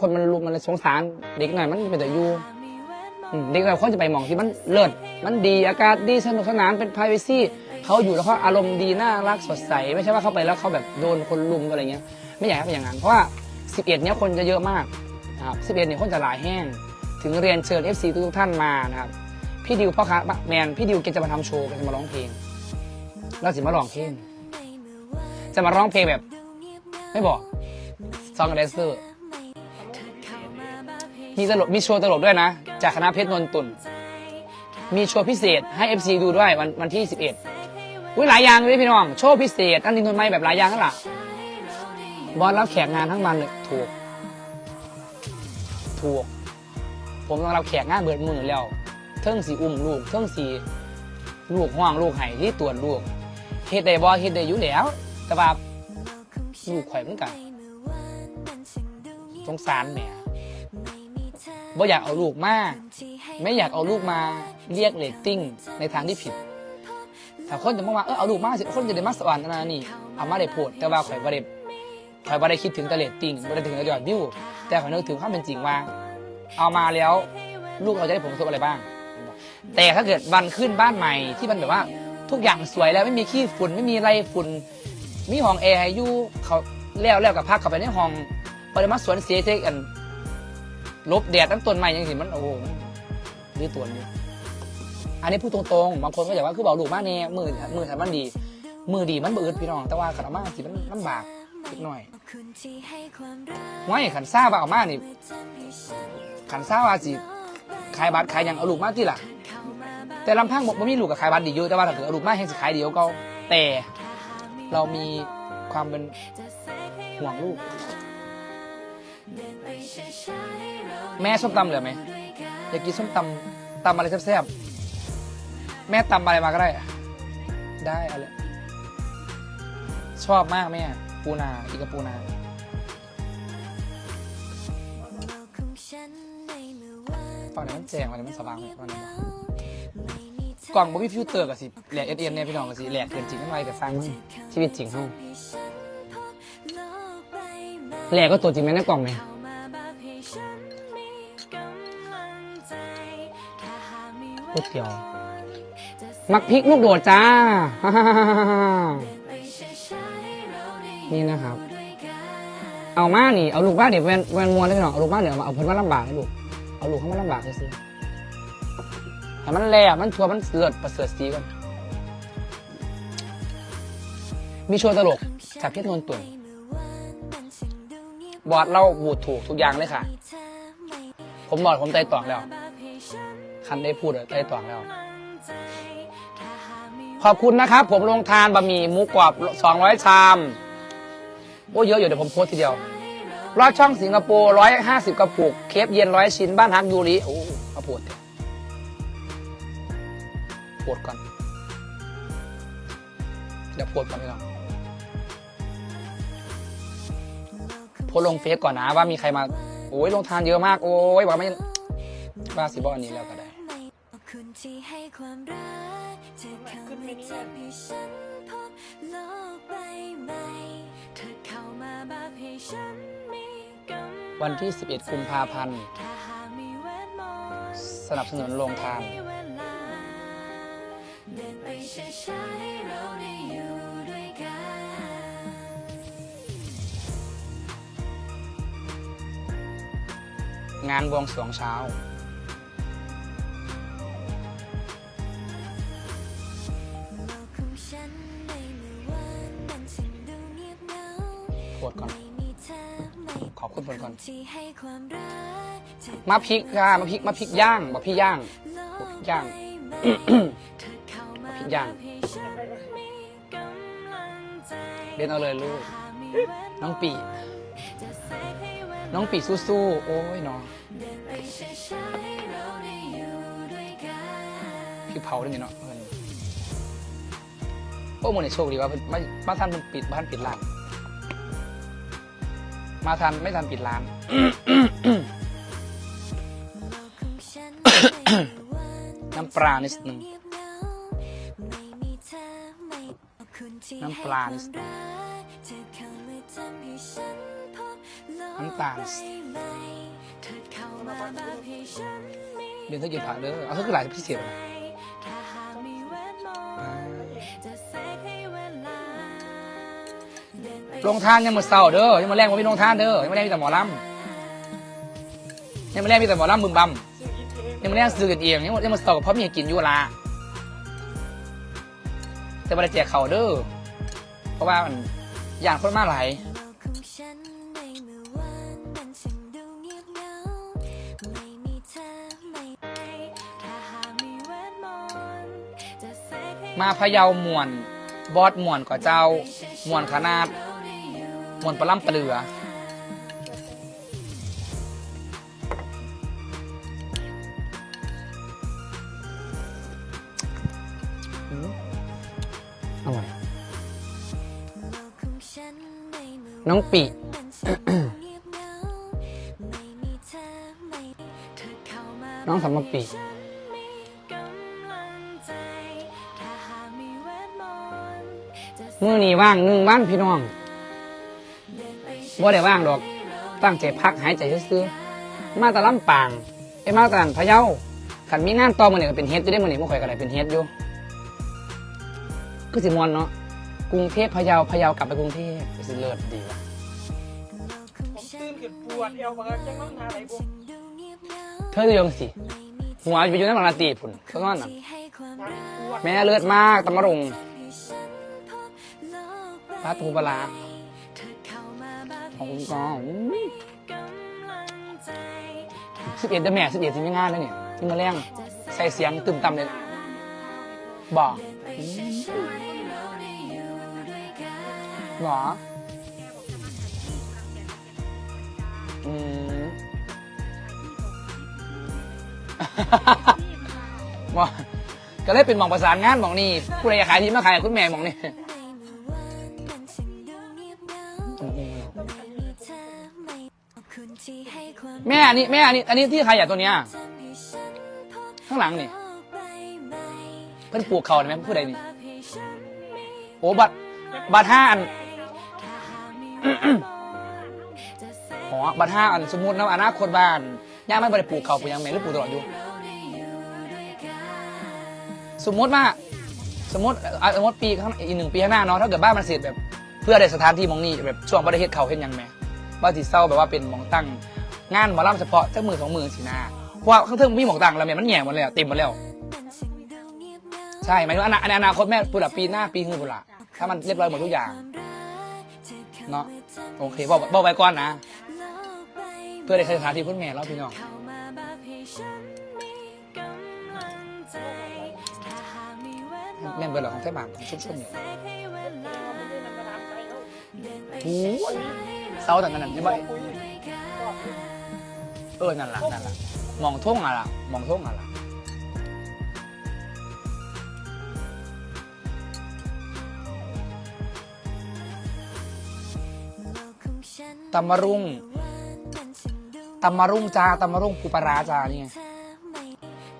คนมันรุมมันเลยสงสารเด็กหน่อยมันเป็นแต่อยูอืมเด็กหน่อยเขาจะไปหมองที่มันเลิศมันดีอากาศดีสนุกสนานเป็น p r i เวซีเขาอยู่แล้วเขาอารมณ์ดีน่ารักสดใส ไม่ใช่ว่าเขาไปแล้วเขาแบบโดนคนลุมอะไรเงี้ย ไม่อยากให้เป็นอย่างนั้นเพราะว่า 11 เนี้ยคนจะเยอะมากนะครับ11เนี่ยคนจะหลายแห้ง ถึงเรียนเชิญ FC ทุกๆท่านมานะครับพี่ดิวพ่อค้าแมนพี่ดิวแกจะมาทำโชว์แกจะมาร้องเพลงแล้วสิมาร้องเพลงจะมาร้องเพลงแบบ ไม่บอกซองเดสเซอร์ มีตลกมีโชว์ตลกด้วยนะ จากคณะเพชรนนตุนมีโชว์พิเศษให้ FC ดูด้วยวันวันที่ 11อุ้ยหลายอย่างเลยพี่น้อง โชว์พิเศษอันนี้ทนไม่แบบหลายอย่างนั่นแหละบอลรับแขกงานทั้งวันเลยถูก ถูก ผมต้องรับแขกงานเบิดมือแล้วเทิงสีอุ้มลูกเทิงสีลูกห้องลูกไห้ที่ตรวจลูกเฮ็ดได้บ่เฮ็ดได้อยู่แล้ว แต่ว่าลูกข่อยเหมือนกันสงสารแม่ บ่อยากเอาลูกมาไม่อยากเอาลูกมาเรียกเรตติ้งในทางที่ผิดถ้าคนจะมาว่าเออเอาลูกมาสิคนจะได้มาสวรรค์นะนี่เอามาได้โพดแต่ว่าข่อยบ่ได้ข่อยบ่ได้คิดถึงแต่เรตติ้งบ่ได้ถึงยอดวิวแต่ข่อยนึกถึงความเป็นจริงว่า เอามาแล้วลูกเราจะได้ผลกระทบอะไรบ้าง แต่ถ้าเกิดวันขึ้นบ้านใหม่ที่มันแบบว่าทุกอย่างสวยแล้วไม่มีขี้ฝุ่นไม่มีไรฝุ่นมีห้องแอร์อยู่เขาแล้วแล้วกับพักเข้าไปในห้องปริมาสวนเสียเทกัน ลบแดดตั้งต้นใหม่ยังสิมันโอ้โหรื้อตัวอยู่อันนี้พูดตรงๆ บางคนก็อยากว่าคือเบาลูกมากเนี่ยมือมือทำมันดี มือดีมันเบืดพี่น้องแต่ว่าขันเอามาสิมันลำบากนิดหน่อยห้วยขันซ่าว่าเอามานี่ขันซ่าว่าสิขายบัตรขายหยังเอาลูกมากที่ล่ะ แต่ลำพังบอกว่ามีลูกกับขายบัตรดีอยู่แต่ว่าถ้าเกิดเอาลูกมาให้สิขายเดียวก็แต่เรามีความเป็นห่วงลูก แม่ส้มตำเหลือไหมอยากกินส้มตำตำอะไรแซ่บๆแม่ตำอะไรมาก็ได้ได้อะไรชอบมากแม่ ปูนาอีกับปูนาฝั่งไหนมันแจงฝั่งไหนมันสว่างฝั่งไหนกล่องบ่มีฟิลเตอร์กับสิแหลกเอเอ็นเนี่ยพี่น้องกับสิแหลกเกินจริงไม่ไหวกับสร้างมันชีวิตจริงเฮาแหลกก็ตัวจริงไหมในกล่องไหม ก๋วยเตี๋ยว มักพริกลูกโดดจ้า นี่นะครับ เอามานี่ เอาลูกบ้านเดี๋ยวแวนแวนมวนได้หน่อยเอาลูกบ้านเดี๋ยวมาเอาเพิ่นมาลำบากให้ลูก เอาลูกเข้ามาลำบากซื้อๆให้มันแหล่มันชัวร์มันเลือดประเสริฐสีก่อนมีโชว์ตลกจากพชรนนตุนบอดเราบูดถูกทุกอย่างเลยค่ะ ผมบอดผมใจตองแล้ว คันได้พูดอะได้ตองแล้ว ขอบคุณนะครับ ผมลงทานบะหมี่หมูกรอบ200 ชามโอ้เยอะอยู่เดี๋ยวผมโพสต์ทีเดียวรอดช่องสิงคโปร์150กระปุก เคฟเย็นร้อยชิ้นบ้านฮักยูริโอ้เอาโพดเถอะโพดก่อน เดี๋ยวโพดก่อนพี่น้องโพสต์ลงเฟซก่อนนะว่ามีใครมา โอ้ยลงทานเยอะมาก โอ้ยบอกไม่ว่าสิบออันนี้แล้วก็ได้คุณที่ให้ ความรักเธอเข้ามาจับให้ฉันพบโลกใบใหม่เธอเข้ามาแบบให้ฉันมีกำลังวันที่ 11 กุมภาพันธ์ ถ้าหากมีเวทมนต์สนับสนุนโรงทานให้เวลาเดินไปช้าๆให้เราได้อยู่ด้วยกัน งานบวงสรวงเช้า ขอบคุณคนก่อนที่ให้ความรักเธอมาพริกค่ะมาพริกมาพริกย่างบอกพี่ย่างย่างพริกย่างเล่นเอาเลยลูก น้องปีน้องปีสู้ๆโอ้ยน้องพี่เผาได้ไงเนาะเพิ่นโอ้โมนี่โชคดีว่าเพิ่นมามาทันเพิ่นปิดบ้านปิดร้าน มาทันไม่ทันปิดร้าน น้ำปลานิดนึงน้ำปลานิดนึงน้ำตาลเรียนเธอยืนผ่านเด้อเอาเธอคือหลายพิเศษนะถ้ ลงทานยังมาเศร้าเด้อยังมาแรงว่าพี่ลงทานเด้อยังมาแรงมีแต่หมอลำยังมาแรงมีแต่หมอลำบึมบัมยังมาแรงซื้อกันเองยังมายังมาเศร้ากับพ่อมีกินอยู่ละแต่มาได้แจกเขาเด้อเพราะว่ามันอย่างคนมากหลายมานมันช่างดูเยาไม่มีเธอไม่ถ้าหมวมนต์จะเสกให้มาพะเยามวน บอดมวนกว่าเจ้ามวนขนาด มวนปลาล่ำปลาเลืออืมอร่อยโลกของฉันในเมื่อน้องปีมันช่างดูเงียบเหงาไม่มีเธอไม่เธอเข้ามาน้องสำมักปีฉันมีกำลังใจถ้าหากมีเวทมนต์จะเสกมือนี้ว่างหนึ่งวันพี่น้องเดินไป บ่ได้ว่างดอก ตั้งใจพักหายใจซื้อๆมาแตะล่ำปางไอ้มาแตะพะเยาขันมีงานต่อมือนี่ก็เป็นเฮ็ดอยู่ได้มือนี่มื่อข่อยก็ได้เป็นเฮ็ดอยู่คือสิมวนเนาะกรุงเทพพะเยาพะเยากลับไปกรุงเทพก็สิเลิศดีว่ะผมตื่นขึ้นปวดเอวมาจังน้องหาอะไรบุเธอจะยงสิหัวไปอยู่ในบางนาตีพุ่นเขานอนน่ะปวดแม่เลือดมากตำมะรงปลาทูปลาร้า ของคุณกองสิบเอ็ดเดือนแม่สิบเอ็ดสิไม่งานแล้วเนี่ยที่มาแรงใส่เสียงตึมต่ำเลยบอกหรออืมว่าก็เลยเป็นหมองประสานงานหมองนี่ผู้ใดอยากขายที่มาขายให้คุณแม่หมองนี่ อันนี้แม่อันนี้อันนี้ที่ใครอยากตัวเนี้ยข้างหลังนี่เพิ่นปลูกเขาเห็นไหมผู้ใดนี่โอ้บัตรบัตรห้าอันอ๋อบัตรห้าอันสมมตินะอนาคตบ้านย่าไม่ได้ปลูกเขาปลูกยังแม่หรือปลูกตลอดอยู่ สมมติว่าสมมติสมมติปีข้างอีกหนึ่งปีข้างหน้าเนาะถ้าเกิดบ้านมันเสร็จแบบ เพื่อได้สถานที่มองนี้แบบช่วงประเทศเขาเห็นยังไหมว่าที่เศร้าแบบว่าเป็นมองตั้ง งานหมอลำเฉพาะเจ้ามือสองมือสินาเพราะว่าข้างเทิงมีหมองตั้งแล้วแม่มันแหง่หมดเลยอะเต็มหมดแล้วใช่หมายถึงอนาในอนาคตแม่ปุระปีหน้าปีหื้อปุระถ้ามันเรียบร้อยหมดทุกอย่างเนาะโอเคบอกบอกไว้ก่อนนะ เพื่อได้ใช้สถานที่คุณแม่แล้วพี่น้องแม่เบอร์หลักของไทยบางของชุบชุบเนี่ยโอ้ยเศร้าแต่งกันนั่นใช่ไหม เออนั่นล่ะนั่นล่ะมองท่งอะล่ะมองท่งอะล่ะตำมะรุงตำมะรุงจ้าตำมะรุงปูปลาร้าจ้านี่ไง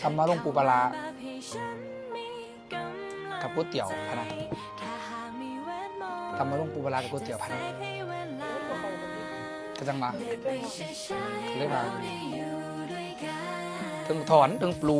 ตำมะรุงปูปลาร้ากับก๋วยเตี๋ยวพะนะตำมะรุงปูปลาร้ากับก๋วยเตี๋ยวพะนะ กระจังมาเรียกมาถึงถอนถึงปลู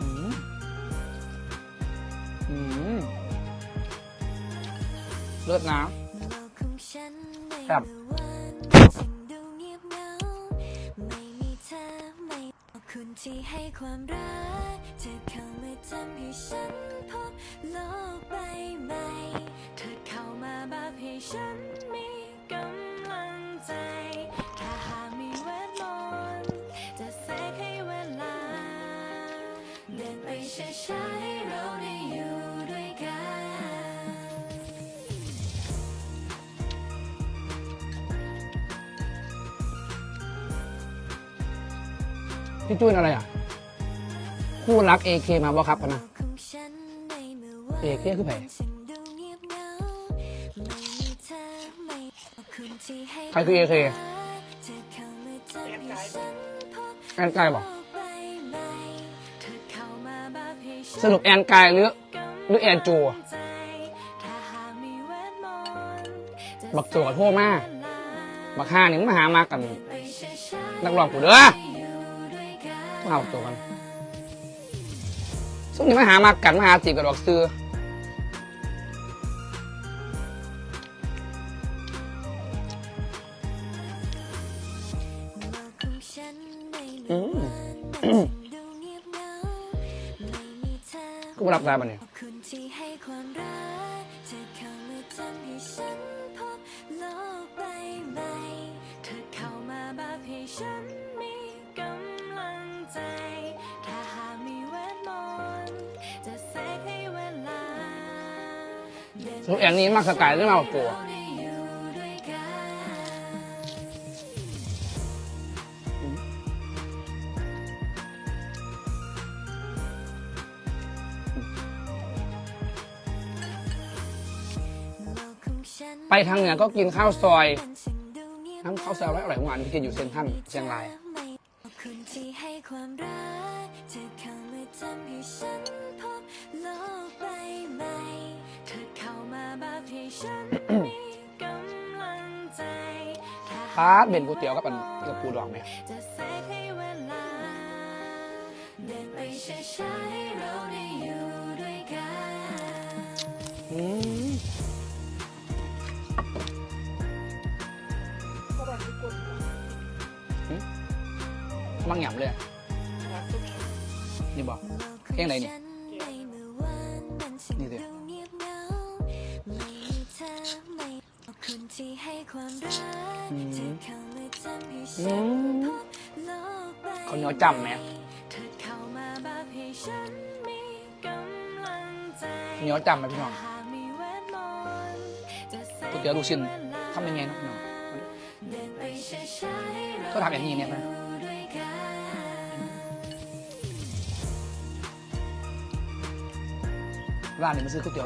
อืมอืมเลือดน้ำครับคุณที่ให้ความรักเธอเข้ามาทำให้ฉันพบโลกใบใหม่ ฉันมีกำลังใจ ถ้าหากมีเวทมนต์จะเสกให้เวลา เดินไปช้าๆให้เราได้อยู่ด้วยกัน พี่จุ้ยอะไรอะ คู่รักเอเคมาบ่ครับพะนะ เอกเนี่ยคือไผ ใครคือเอเคแอนกายบอกสรุปแอนกายหรือหรือแอนจูบักโจขอโทษมากมาฆ่านี่มึงมาหามากันนักร้องกูเด้อต้องเอาตัวกันซุ่มนี่มาหามากันมาหาจีกับดอกซื้อ กูรับได้ปะเนี่ยคุณที่ให้ความรักเธอเข้ามาทำใทางเหนือก็กินข้าวซอยน้ำน้ำข้าข้าววซซออยยอไว้ร่ออยร่อยหวาวหานนที่กินอยู่เซนทรัลเชียงรายคุณที่ให้ความรักเธอเข้ามาทำให้ฉันพบโลกใบใหม่เธอเข้ามาแบบให้ฉันมีกำลังใจถ้าพาดเบนก๋วยเตี๋ยวกับอันกับปูดองไหม มังหยำเลยอะนี่บอกเพลงไหนนี่ นี่สิคุณที่ให้ความรักอืมเธอเข้ามาทำให้อืฉันมพบโลกใบเขาเนียจำไหมเธอเข้ามาแบบให้ฉันมีกำลังใจเหนียจำไหมพี่น้องก๋วยเตี๋ยวลูกชิ้นทำยังไงนะพี่น้องเนาๆให้เราก็ทำอย่างนี้เนี่ยนะ ร้านนี้มันซื้อก๋วยเตี๋ย